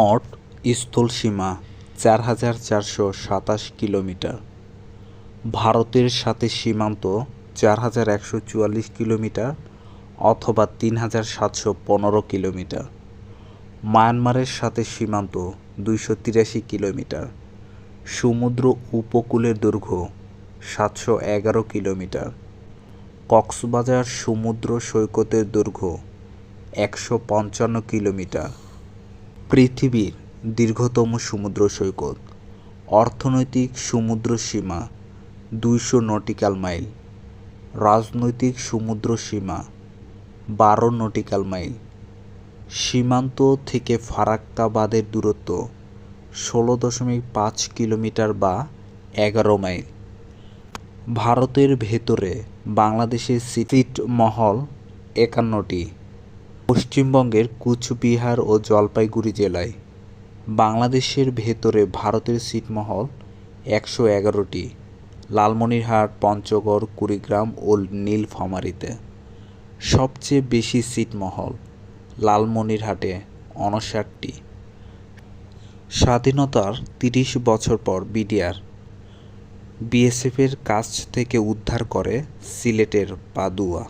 মোট স্থলসীমা চার হাজার চারশো সাতাশ কিলোমিটার। ভারতের সাথে সীমান্ত চার হাজার একশো চুয়াল্লিশ কিলোমিটার অথবা তিন হাজার সাতশো পনেরো কিলোমিটার। মায়ানমারের সাথে সীমান্ত দুইশো তিরাশি কিলোমিটার। সমুদ্র উপকূলের দৈর্ঘ্য সাতশো এগারো কিলোমিটার। কক্সবাজার সমুদ্র সৈকতের দৈর্ঘ্য একশো পঞ্চান্ন কিলোমিটার। পৃথিবীর দীর্ঘতম সমুদ্র সৈকত। অর্থনৈতিক সমুদ্র সীমা দুইশো নটিক্যাল মাইল। রাজনৈতিক সমুদ্র সীমা বারো নটিক্যাল মাইল। সীমান্ত থেকে ফারাক্কাবাদের দূরত্ব ষোলো দশমিক পাঁচ কিলোমিটার বা এগারো মাইল। ভারতের ভেতরে বাংলাদেশের সিটিট মহল একান্নটি। পশ্চিমবঙ্গের কুচবিহার ও জলপাইগুড়ি জেলায় বাংলাদেশের ভেতরে ভারতের ছিটমহল একশো এগারোটি, লালমনিরহাট, পঞ্চগড়, কুড়িগ্রাম ও নীলফামারীতে। সবচেয়ে বেশি ছিটমহল লালমনিরহাটে অনষাটটি। স্বাধীনতার তিরিশ বছর পর বিডিআর বিএসএফের কাছ থেকে উদ্ধার করে সিলেটের পাদুয়া।